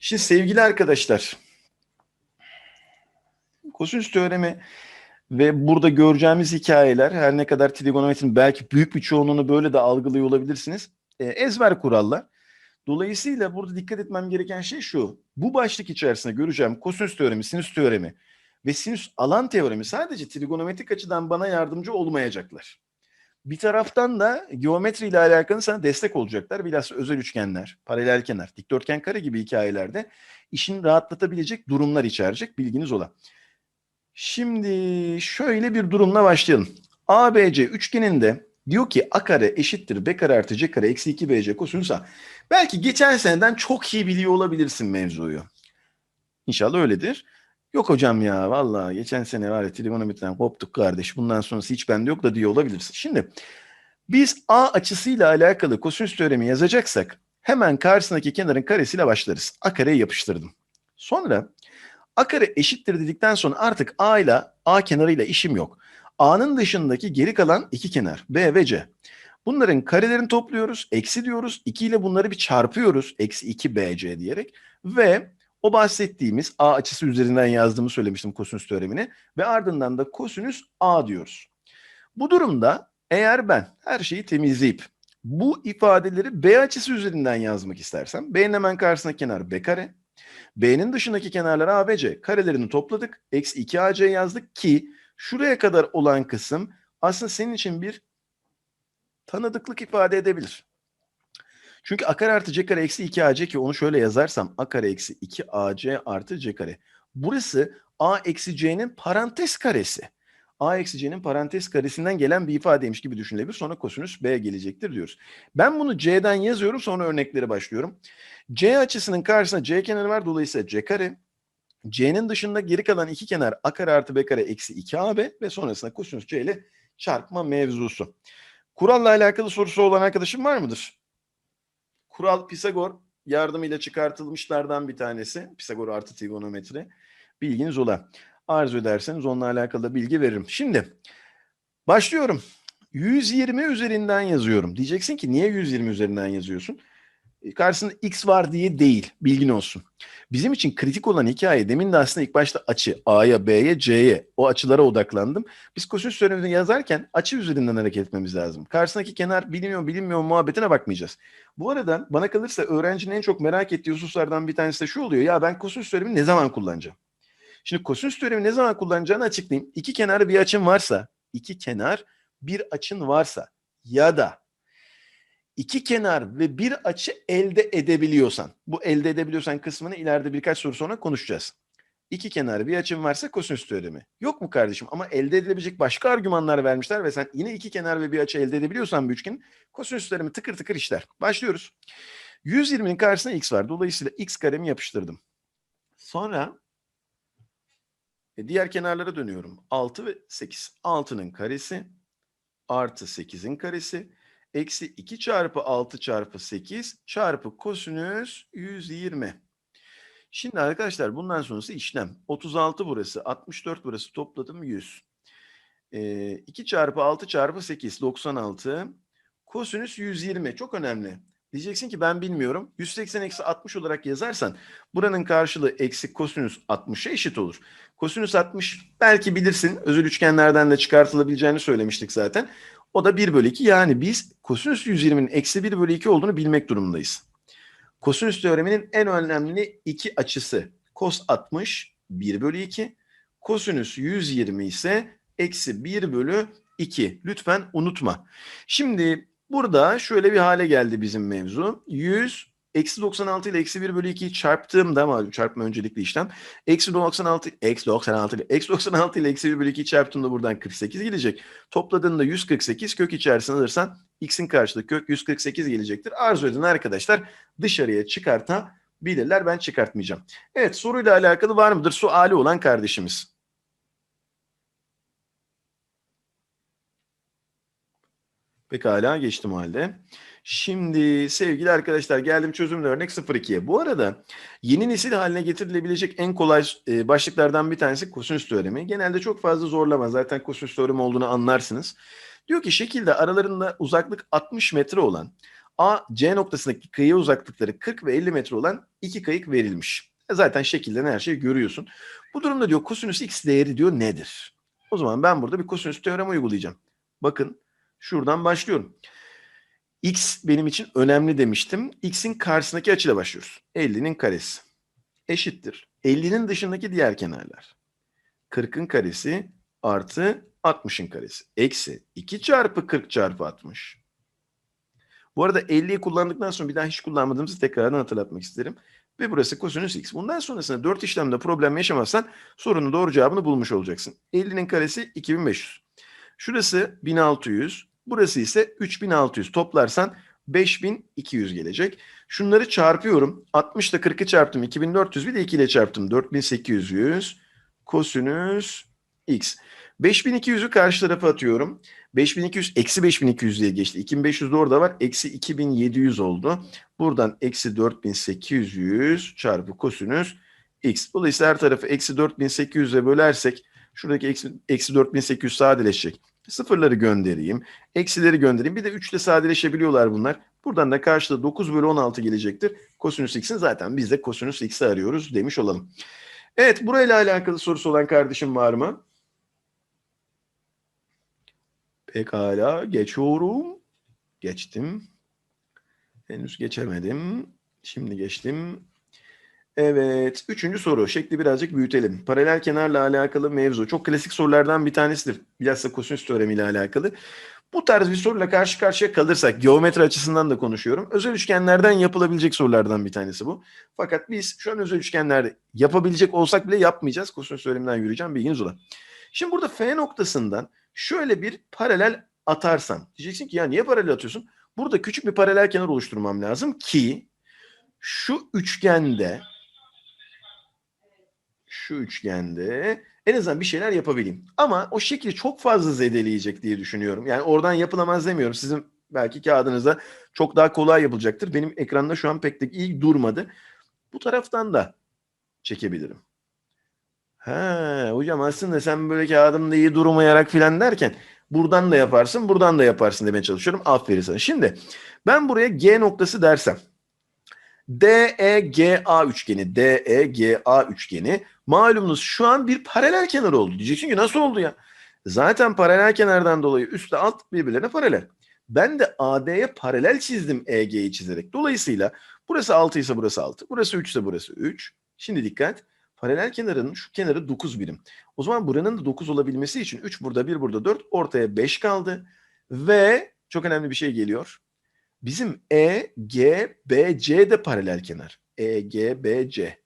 Şimdi sevgili arkadaşlar, kosinüs teoremi ve burada göreceğimiz hikayeler her ne kadar trigonometrinin belki büyük bir çoğunluğunu böyle de algılıyor olabilirsiniz. E, ezber kurallar. Dolayısıyla burada dikkat etmem gereken şey şu. Bu başlık içerisinde göreceğim kosinüs teoremi, sinüs teoremi ve sinüs alan teoremi sadece trigonometrik açıdan bana yardımcı olmayacaklar. Bir taraftan da geometri ile alakalı sana destek olacaklar. Bilhassa özel üçgenler, paralel kenar, dikdörtgen kare gibi hikayelerde işini rahatlatabilecek durumlar içerecek bilginiz ola. Şimdi şöyle bir durumla başlayalım. ABC üçgeninde diyor ki A kare eşittir B kare artı C kare eksi 2 BC kosinüs. Belki geçen seneden çok iyi biliyor olabilirsin mevzuyu. İnşallah öyledir. Yok hocam ya vallahi geçen sene var ya trigonometriden koptuk kardeş. Bundan sonrası hiç bende yok da diyor olabilirsin. Şimdi biz A açısıyla alakalı kosinüs teoremi yazacaksak hemen karşısındaki kenarın karesiyle başlarız. A kareyi yapıştırdım. Sonra A kare eşittir dedikten sonra artık A ile A kenarıyla işim yok. A'nın dışındaki geri kalan iki kenar B ve C. Bunların karelerini topluyoruz. Eksi diyoruz. 2 ile bunları bir çarpıyoruz. Eksi 2 BC diyerek. Ve o bahsettiğimiz A açısı üzerinden yazdığımı söylemiştim kosinüs teoremini. Ve ardından da kosinüs A diyoruz. Bu durumda eğer ben her şeyi temizleyip bu ifadeleri B açısı üzerinden yazmak istersem B'nin hemen karşısına kenar B kare. B'nin dışındaki kenarlar A ve C. Karelerini topladık. Eksi 2AC yazdık ki şuraya kadar olan kısım aslında senin için bir tanıdıklık ifade edebilir. Çünkü a kare artı c kare eksi 2ac ki onu şöyle yazarsam a kare eksi 2ac artı c kare. Burası a eksi c'nin parantez karesi. a eksi c'nin parantez karesinden gelen bir ifadeymiş gibi düşünülebilir. Sonra kosinüs b gelecektir diyoruz. Ben bunu c'den yazıyorum sonra örneklere başlıyorum. c açısının karşısında c kenarı var dolayısıyla c kare. c'nin dışında geri kalan iki kenar a kare artı b kare eksi 2ab ve sonrasında kosinüs c ile çarpma mevzusu. Kuralla alakalı sorusu olan arkadaşım var mıdır? Kural Pisagor yardımıyla çıkartılmışlardan bir tanesi. Pisagor artı trigonometri. Bilginiz ola. Arzu ederseniz onunla alakalı da bilgi veririm. Şimdi başlıyorum. 120 üzerinden yazıyorum. Diyeceksin ki niye 120 üzerinden yazıyorsun? Karşısında x var diye değil. Bilgin olsun. Bizim için kritik olan hikaye demin de aslında ilk başta açı A'ya, B'ye, C'ye o açılara odaklandım. Biz kosinüs teoremini yazarken açı üzerinden hareket etmemiz lazım. Karşısındaki kenar biliniyor bilinmiyor muhabbetine bakmayacağız. Bu arada bana kalırsa öğrencinin en çok merak ettiği hususlardan bir tanesi de şu oluyor. Ya ben kosinüs teoremini ne zaman kullanacağım? Şimdi kosinüs teoremi ne zaman kullanacağını açıklayayım. İki kenarı bir açın varsa, iki kenar bir açın varsa ya da iki kenar ve bir açı elde edebiliyorsan, bu elde edebiliyorsan kısmını ileride birkaç soru sonra konuşacağız. İki kenar bir açın varsa kosinüs teoremi. Yok mu kardeşim? Ama elde edilebilecek başka argümanlar vermişler ve sen yine iki kenar ve bir açı elde edebiliyorsan bir üçgenin kosinüs teoremi tıkır tıkır işler. Başlıyoruz. 120'nin karşısına x var. Dolayısıyla x karemi yapıştırdım. Sonra e, diğer kenarlara dönüyorum. 6 ve 8. 6'nın karesi artı 8'in karesi eksi 2 çarpı 6 çarpı 8 çarpı kosinüs 120. Şimdi arkadaşlar bundan sonrası işlem. 36 burası, 64 burası topladım 100. Ee, 2 çarpı 6 çarpı 8 96. Kosinüs 120 çok önemli. Diyeceksin ki ben bilmiyorum. 180 eksi 60 olarak yazarsan buranın karşılığı eksi kosinüs 60'a eşit olur. Kosinüs 60 belki bilirsin. Özel üçgenlerden de çıkartılabileceğini söylemiştik zaten. O da 1 bölü 2. Yani biz kosinüs 120'nin eksi 1 bölü 2 olduğunu bilmek durumundayız. Kosinüs teoreminin en önemli iki açısı. Kos 60 1 bölü 2. Kosinüs 120 ise eksi 1 bölü 2. Lütfen unutma. Şimdi burada şöyle bir hale geldi bizim mevzu. 100 Eksi 96 ile eksi 1 bölü 2'yi çarptığımda malum çarpma öncelikli işlem. Eksi 96, eksi 96 ile eksi 96 ile eksi 1 bölü 2'yi çarptığımda buradan 48 gelecek. Topladığında 148 kök içerisine alırsan x'in karşılığı kök 148 gelecektir. Arzu eden arkadaşlar dışarıya çıkartabilirler. Ben çıkartmayacağım. Evet soruyla alakalı var mıdır? Suali olan kardeşimiz. Pekala geçtim halde. Şimdi sevgili arkadaşlar geldim çözümlü örnek 02'ye. Bu arada yeni nesil haline getirilebilecek en kolay e, başlıklardan bir tanesi kosinüs teoremi. Genelde çok fazla zorlama zaten kosinüs teoremi olduğunu anlarsınız. Diyor ki şekilde aralarında uzaklık 60 metre olan A, C noktasındaki kıyıya uzaklıkları 40 ve 50 metre olan iki kayık verilmiş. E zaten şekilden her şeyi görüyorsun. Bu durumda diyor kosinüs x değeri diyor nedir? O zaman ben burada bir kosinüs teoremi uygulayacağım. Bakın şuradan başlıyorum. X benim için önemli demiştim. X'in karşısındaki açıyla başlıyoruz. 50'nin karesi eşittir. 50'nin dışındaki diğer kenarlar. 40'ın karesi artı 60'ın karesi. Eksi 2 çarpı 40 çarpı 60. Bu arada 50'yi kullandıktan sonra bir daha hiç kullanmadığımızı tekrardan hatırlatmak isterim. Ve burası kosinüs x. Bundan sonrasında 4 işlemde problem yaşamazsan sorunun doğru cevabını bulmuş olacaksın. 50'nin karesi 2500. Şurası 1600. Burası ise 3600. Toplarsan 5200 gelecek. Şunları çarpıyorum. 60 ile 40'ı çarptım. 2400 bir de 2 ile çarptım. 4800 kosinüs x. 5200'ü karşı tarafa atıyorum. 5200 eksi 5200 diye geçti. 2500 de orada var. Eksi 2700 oldu. Buradan eksi 4800 çarpı kosinüs x. Dolayısıyla her tarafı eksi 4800'e bölersek şuradaki eksi, eksi 4800 sadeleşecek. Sıfırları göndereyim. Eksileri göndereyim. Bir de 3 ile sadeleşebiliyorlar bunlar. Buradan da karşıda 9 bölü 16 gelecektir. Kosinüs x'in zaten biz de kosinüs x'i arıyoruz demiş olalım. Evet burayla alakalı sorusu olan kardeşim var mı? Pekala geçiyorum. Geçtim. Henüz geçemedim. Şimdi geçtim. Evet. Üçüncü soru. Şekli birazcık büyütelim. Paralel kenarla alakalı mevzu. Çok klasik sorulardan bir tanesidir. Bilhassa kosinüs teoremiyle alakalı. Bu tarz bir soruyla karşı karşıya kalırsak, geometri açısından da konuşuyorum. Özel üçgenlerden yapılabilecek sorulardan bir tanesi bu. Fakat biz şu an özel üçgenlerde yapabilecek olsak bile yapmayacağız. Kosinüs teoreminden yürüyeceğim bilginiz ola. Şimdi burada F noktasından şöyle bir paralel atarsam. Diyeceksin ki ya niye paralel atıyorsun? Burada küçük bir paralel kenar oluşturmam lazım ki şu üçgende şu üçgende en azından bir şeyler yapabileyim. Ama o şekli çok fazla zedeleyecek diye düşünüyorum. Yani oradan yapılamaz demiyorum. Sizin belki kağıdınızda çok daha kolay yapılacaktır. Benim ekranda şu an pek de iyi durmadı. Bu taraftan da çekebilirim. Ha, hocam aslında sen böyle kağıdımda iyi durmayarak filan derken buradan da yaparsın, buradan da yaparsın demeye çalışıyorum. Aferin sana. Şimdi ben buraya G noktası dersem DEGA üçgeni, DEGA üçgeni malumunuz şu an bir paralel kenar oldu. Diyeceksin ki nasıl oldu ya? Zaten paralel kenardan dolayı üstle alt birbirlerine paralel. Ben de AD'ye paralel çizdim EG'yi çizerek. Dolayısıyla burası 6 ise burası 6, burası 3 ise burası 3. Şimdi dikkat. Paralel kenarın şu kenarı 9 birim. O zaman buranın da 9 olabilmesi için 3 burada 1 burada 4 ortaya 5 kaldı. Ve çok önemli bir şey geliyor. Bizim E, G, B, C de paralel kenar. E, G, B, C.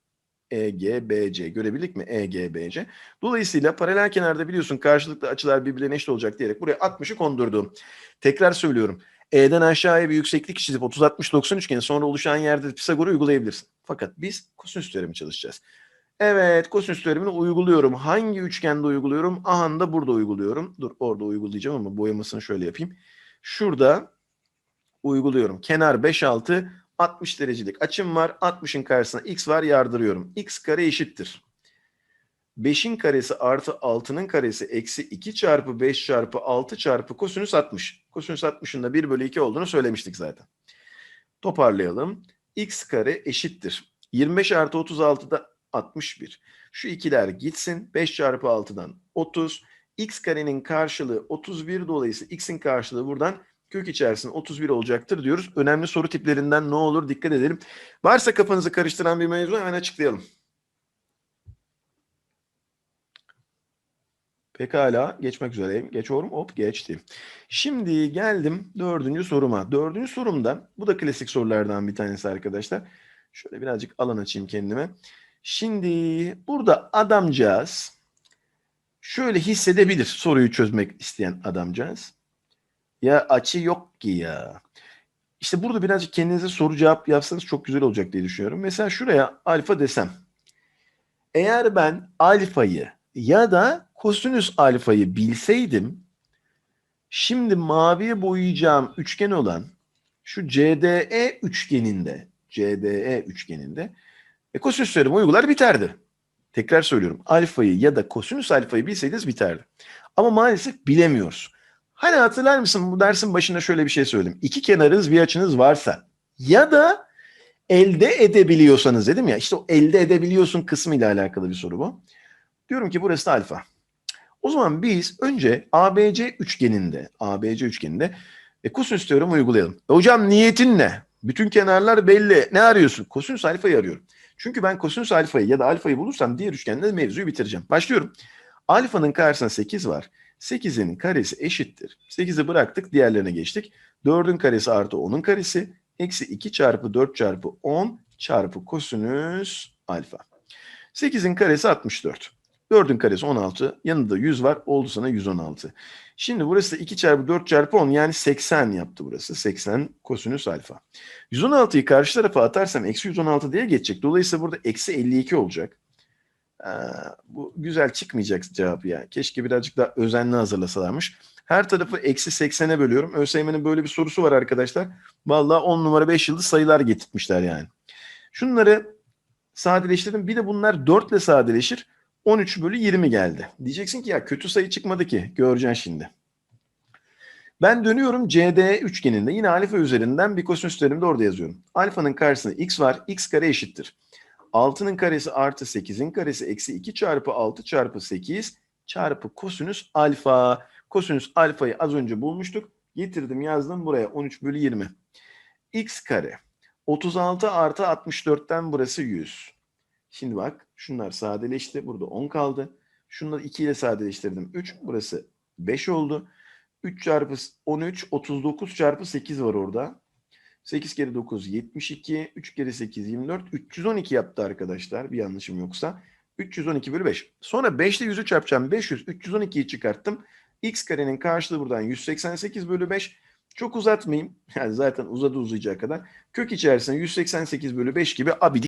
E, G, B, C. Görebildik mi? E, G, B, C. Dolayısıyla paralel kenarda biliyorsun karşılıklı açılar birbirine eşit olacak diyerek buraya 60'ı kondurdum. Tekrar söylüyorum. E'den aşağıya bir yükseklik çizip 30-60-90 üçgeni sonra oluşan yerde Pisagor'u uygulayabilirsin. Fakat biz kosinüs teoremi çalışacağız. Evet, kosinüs teoremini uyguluyorum. Hangi üçgende uyguluyorum? Aha da burada uyguluyorum. Dur orada uygulayacağım ama boyamasını şöyle yapayım. Şurada uyguluyorum. Kenar 5 6 60 derecelik açım var. 60'ın karşısına x var yardırıyorum. x kare eşittir. 5'in karesi artı 6'nın karesi eksi 2 çarpı 5 çarpı 6 çarpı kosinüs 60. Kosinüs 60'ın da 1 bölü 2 olduğunu söylemiştik zaten. Toparlayalım. x kare eşittir. 25 artı 36 da 61. Şu ikiler gitsin. 5 çarpı 6'dan 30. x karenin karşılığı 31 dolayısıyla x'in karşılığı buradan kök içerisinde 31 olacaktır diyoruz. Önemli soru tiplerinden ne olur dikkat edelim. Varsa kafanızı karıştıran bir mevzu hemen açıklayalım. Pekala geçmek üzereyim. Geçiyorum hop geçti. Şimdi geldim dördüncü soruma. Dördüncü sorumda bu da klasik sorulardan bir tanesi arkadaşlar. Şöyle birazcık alan açayım kendime. Şimdi burada adamcağız şöyle hissedebilir soruyu çözmek isteyen adamcağız. Ya açı yok ki ya. İşte burada birazcık kendinize soru cevap yapsanız çok güzel olacak diye düşünüyorum. Mesela şuraya alfa desem. Eğer ben alfayı ya da kosinüs alfayı bilseydim şimdi maviye boyayacağım üçgen olan şu CDE üçgeninde CDE üçgeninde e, kosinüs teoremi uygular biterdi. Tekrar söylüyorum. Alfayı ya da kosinüs alfayı bilseydiniz biterdi. Ama maalesef bilemiyoruz. Hani hatırlar mısın bu dersin başında şöyle bir şey söyledim. İki kenarınız bir açınız varsa ya da elde edebiliyorsanız dedim ya işte o elde edebiliyorsun kısmı ile alakalı bir soru bu. Diyorum ki burası da alfa. O zaman biz önce ABC üçgeninde ABC üçgeninde e, kosinüs teoremi uygulayalım. E, hocam niyetin ne? Bütün kenarlar belli. Ne arıyorsun? Kosinüs alfayı arıyorum. Çünkü ben kosinüs alfayı ya da alfayı bulursam diğer üçgende mevzuyu bitireceğim. Başlıyorum. Alfanın karşısında 8 var. 8'in karesi eşittir. 8'i bıraktık diğerlerine geçtik. 4'ün karesi artı 10'un karesi. Eksi 2 çarpı 4 çarpı 10 çarpı kosinüs alfa. 8'in karesi 64. 4'ün karesi 16. Yanında 100 var. Oldu sana 116. Şimdi burası da 2 çarpı 4 çarpı 10 yani 80 yaptı burası. 80 kosinüs alfa. 116'yı karşı tarafa atarsam eksi 116 diye geçecek. Dolayısıyla burada eksi 52 olacak. Aa, bu güzel çıkmayacak cevap ya. Keşke birazcık daha özenli hazırlasalarmış. Her tarafı eksi 80'e bölüyorum. ÖSYM'nin böyle bir sorusu var arkadaşlar. Vallahi 10 numara 5 yıldız sayılar getirtmişler yani. Şunları sadeleştirdim. Bir de bunlar 4 ile sadeleşir. 13 bölü 20 geldi. Diyeceksin ki ya kötü sayı çıkmadı ki. Göreceksin şimdi. Ben dönüyorum CD üçgeninde. Yine alfa üzerinden bir kosinüs teoremi de orada yazıyorum. Alfanın karşısında x var. x kare eşittir. 6'nın karesi artı 8'in karesi eksi 2 çarpı 6 çarpı 8 çarpı kosinüs alfa. Kosinüs alfayı az önce bulmuştuk. Getirdim yazdım buraya 13 bölü 20. x kare 36 artı 64'ten burası 100. Şimdi bak şunlar sadeleşti. Burada 10 kaldı. Şunları 2 ile sadeleştirdim. 3 burası 5 oldu. 3 çarpı 13 39 çarpı 8 var orada. 8 kere 9 72. 3 kere 8 24. 312 yaptı arkadaşlar. Bir yanlışım yoksa. 312 bölü 5. Sonra 5 ile 100'ü çarpacağım. 500. 312'yi çıkarttım. X karenin karşılığı buradan 188 bölü 5. Çok uzatmayayım. Yani zaten uzadı uzayacağı kadar. Kök içerisinde 188 bölü 5 gibi abidik